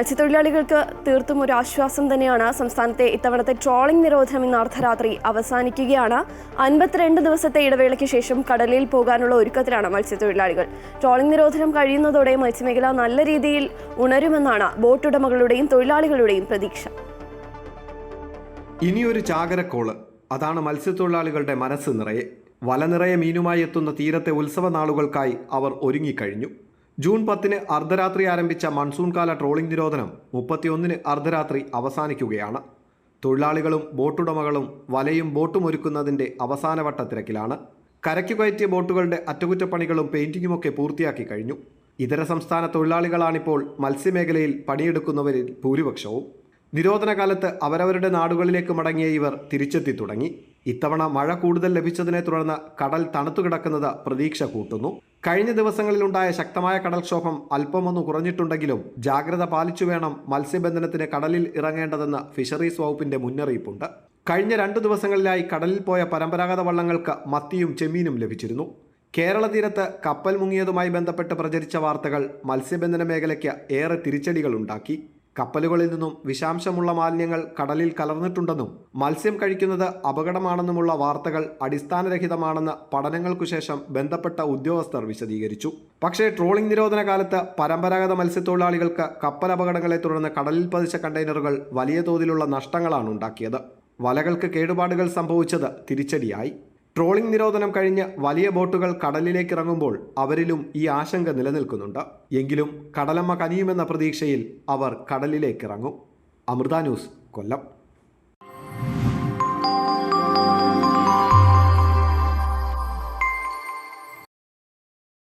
മത്സ്യത്തൊഴിലാളികൾക്ക് തീർത്തും ഒരു ആശ്വാസം തന്നെയാണ് സംസ്ഥാനത്തെ ഇത്തവണത്തെ ട്രോളിംഗ് നിരോധനം ഇന്ന് അർദ്ധരാത്രി അവസാനിക്കുകയാണ്. അൻപത്തിരണ്ട് ദിവസത്തെ ഇടവേളയ്ക്ക് ശേഷം കടലിൽ പോകാനുള്ള ഒരുക്കത്തിലാണ് മത്സ്യത്തൊഴിലാളികൾ. ട്രോളിംഗ് നിരോധനം കഴിയുന്നതോടെ മത്സ്യമേഖല നല്ല രീതിയിൽ ഉണരുമെന്നാണ് ബോട്ടുടമകളുടെയും തൊഴിലാളികളുടെയും പ്രതീക്ഷ. ഇനിയൊരു ചാകരക്കോൾ. അതാണ് മത്സ്യത്തൊഴിലാളികളുടെ മനസ്സ് നിറയെ. വല നിറയെ മീനുമായി എത്തുന്ന തീരത്തെ ഉത്സവ നാളുകൾക്കായി അവർ ഒരുങ്ങിക്കഴിഞ്ഞു. ജൂൺ പത്തിന് അർദ്ധരാത്രി ആരംഭിച്ച മൺസൂൺ കാല ട്രോളിംഗ് നിരോധനം മുപ്പത്തിയൊന്നിന് അർദ്ധരാത്രി അവസാനിക്കുകയാണ്. തൊഴിലാളികളും ബോട്ടുടമകളും വലയും ബോട്ടും ഒരുക്കുന്നതിന്റെ അവസാനവട്ട തിരക്കിലാണ്. കരയ്ക്കു കയറ്റിയ ബോട്ടുകളുടെ അറ്റകുറ്റപ്പണികളും പെയിന്റിങ്ങുമൊക്കെ പൂർത്തിയാക്കി കഴിഞ്ഞു. ഇതര സംസ്ഥാന തൊഴിലാളികളാണിപ്പോൾ മത്സ്യമേഖലയിൽ പണിയെടുക്കുന്നവരിൽ ഭൂരിപക്ഷവും. നിരോധന കാലത്ത് അവരവരുടെ നാടുകളിലേക്ക് മടങ്ങിയ ഇവർ തിരിച്ചെത്തി തുടങ്ങി. ഇത്തവണ മഴ കൂടുതൽ ലഭിച്ചതിനെ തുടർന്ന് കടൽ തണുത്തു കിടക്കുന്നത് പ്രതീക്ഷ കൂട്ടുന്നു. കഴിഞ്ഞ ദിവസങ്ങളിലുണ്ടായ ശക്തമായ കടൽക്ഷോഭം അല്പമൊന്ന് കുറഞ്ഞിട്ടുണ്ടെങ്കിലും ജാഗ്രത പാലിച്ചു വേണം മത്സ്യബന്ധനത്തിന് കടലിൽ ഇറങ്ങേണ്ടതെന്ന് ഫിഷറീസ് വകുപ്പിന്റെ മുന്നറിയിപ്പുണ്ട്. കഴിഞ്ഞ രണ്ടു ദിവസങ്ങളിലായി കടലിൽ പോയ പരമ്പരാഗത വള്ളങ്ങൾക്ക് മത്തിയും ചെമ്മീനും ലഭിച്ചിരുന്നു. കേരള തീരത്ത് കപ്പൽ മുങ്ങിയതുമായി ബന്ധപ്പെട്ട് പ്രചരിച്ച വാർത്തകൾ മത്സ്യബന്ധന മേഖലയ്ക്ക് ഏറെ തിരിച്ചടികളുണ്ടാക്കി കപ്പലുകളിൽ നിന്നും വിഷാംശമുള്ള മാലിന്യങ്ങൾ കടലിൽ കലർന്നിട്ടുണ്ടെന്നും മത്സ്യം കഴിക്കുന്നത് അപകടമാണെന്നുമുള്ള വാർത്തകൾ അടിസ്ഥാനരഹിതമാണെന്ന് പഠനങ്ങൾക്കു ശേഷം ബന്ധപ്പെട്ട ഉദ്യോഗസ്ഥർ വിശദീകരിച്ചു. പക്ഷേ ട്രോളിംഗ് നിരോധന കാലത്ത് പരമ്പരാഗത മത്സ്യത്തൊഴിലാളികൾക്ക് കപ്പൽ അപകടങ്ങളെ തുടർന്ന് കടലിൽ പതിച്ച കണ്ടെയ്നറുകൾ വലിയ തോതിലുള്ള നഷ്ടങ്ങളാണ് ഉണ്ടാക്കിയത് വലകൾക്ക് കേടുപാടുകൾ സംഭവിച്ചത് തിരിച്ചടിയായി. ട്രോളിംഗ് നിരോധനം കഴിഞ്ഞ് വലിയ ബോട്ടുകൾ കടലിലേക്ക് ഇറങ്ങുമ്പോൾ അവരിലും ഈ ആശങ്ക നിലനിൽക്കുന്നുണ്ട്. എങ്കിലും കടലമ്മ കനിയുമെന്ന പ്രതീക്ഷയിൽ അവർ കടലിലേക്ക് ഇറങ്ങും അമൃത ന്യൂസ് കൊല്ലം.